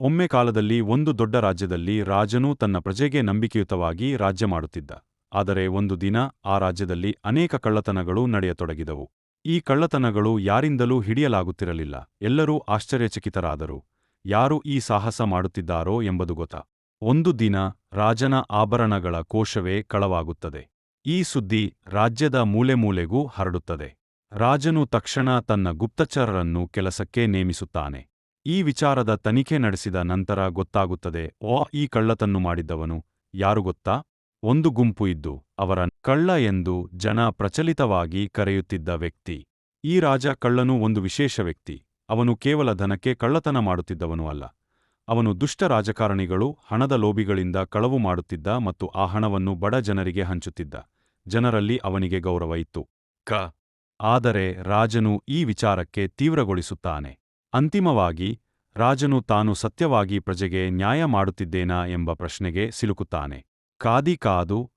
ಒಮ್ಮೆ ಕಾಲದಲ್ಲಿ ಒಂದು ದೊಡ್ಡ ರಾಜ್ಯದಲ್ಲಿ ರಾಜನು ತನ್ನ ಪ್ರಜೆಗೆ ನಂಬಿಕೆಯುತವಾಗಿ ರಾಜ್ಯ ಮಾಡುತ್ತಿದ್ದ. ಆದರೆ ಒಂದು ದಿನ ಆ ರಾಜ್ಯದಲ್ಲಿ ಅನೇಕ ಕಳ್ಳತನಗಳು ನಡೆಯತೊಡಗಿದವು. ಈ ಕಳ್ಳತನಗಳು ಯಾರಿಂದಲೂ ಹಿಡಿಯಲಾಗುತ್ತಿರಲಿಲ್ಲ. ಎಲ್ಲರೂ ಆಶ್ಚರ್ಯಚಕಿತರಾದರು. ಯಾರು ಈ ಸಾಹಸ ಮಾಡುತ್ತಿದ್ದಾರೋ ಎಂಬುದು ಗೊತ್ತ. ಒಂದು ದಿನ ರಾಜನ ಆಭರಣಗಳ ಕೋಶವೇ ಕಳವಾಗುತ್ತದೆ. ಈ ಸುದ್ದಿ ರಾಜ್ಯದ ಮೂಲೆ ಮೂಲೆಗೂ ಹರಡುತ್ತದೆ. ರಾಜನು ತಕ್ಷಣ ತನ್ನ ಗುಪ್ತಚರರನ್ನು ಕೆಲಸಕ್ಕೆ ನೇಮಿಸುತ್ತಾನೆ. ಈ ವಿಚಾರದ ತನಿಖೆ ನಡೆಸಿದ ನಂತರ ಗೊತ್ತಾಗುತ್ತದೆ, ಓ, ಈ ಕಳ್ಳತನ್ನು ಮಾಡಿದ್ದವನು. ಯಾರು ಗೊತ್ತಾ? ಒಂದು ಗುಂಪು ಇದ್ದು, ಅವರ ಕಳ್ಳ ಎಂದು ಜನ ಪ್ರಚಲಿತವಾಗಿ ಕರೆಯುತ್ತಿದ್ದ ವ್ಯಕ್ತಿ. ಈ ರಾಜ ಕಳ್ಳನು ಒಂದು ವಿಶೇಷ ವ್ಯಕ್ತಿ. ಅವನು ಕೇವಲ ಧನಕ್ಕೆ ಕಳ್ಳತನ ಮಾಡುತ್ತಿದ್ದವನು ಅಲ್ಲ. ಅವನು ದುಷ್ಟ ರಾಜಕಾರಣಿಗಳು, ಹಣದ ಲೋಬಿಗಳಿಂದ ಕಳವು ಮಾಡುತ್ತಿದ್ದ ಮತ್ತು ಆ ಹಣವನ್ನು ಬಡ ಜನರಿಗೆ ಹಂಚುತ್ತಿದ್ದ. ಜನರಲ್ಲಿ ಅವನಿಗೆ ಗೌರವ ಇತ್ತು. ಕ. ಆದರೆ ರಾಜನು ಈ ವಿಚಾರಕ್ಕೆ ತೀವ್ರಗೊಳಿಸುತ್ತಾನೆ. ಅಂತಿಮವಾಗಿ ರಾಜನು ತಾನು ಸತ್ಯವಾಗಿ ಪ್ರಜೆಗೆ ನ್ಯಾಯ ಮಾಡುತ್ತಿದ್ದೇನಾ ಎಂಬ ಪ್ರಶ್ನೆಗೆ ಸಿಲುಕುತ್ತಾನೆ. ಕಾದಿ ಕಾದು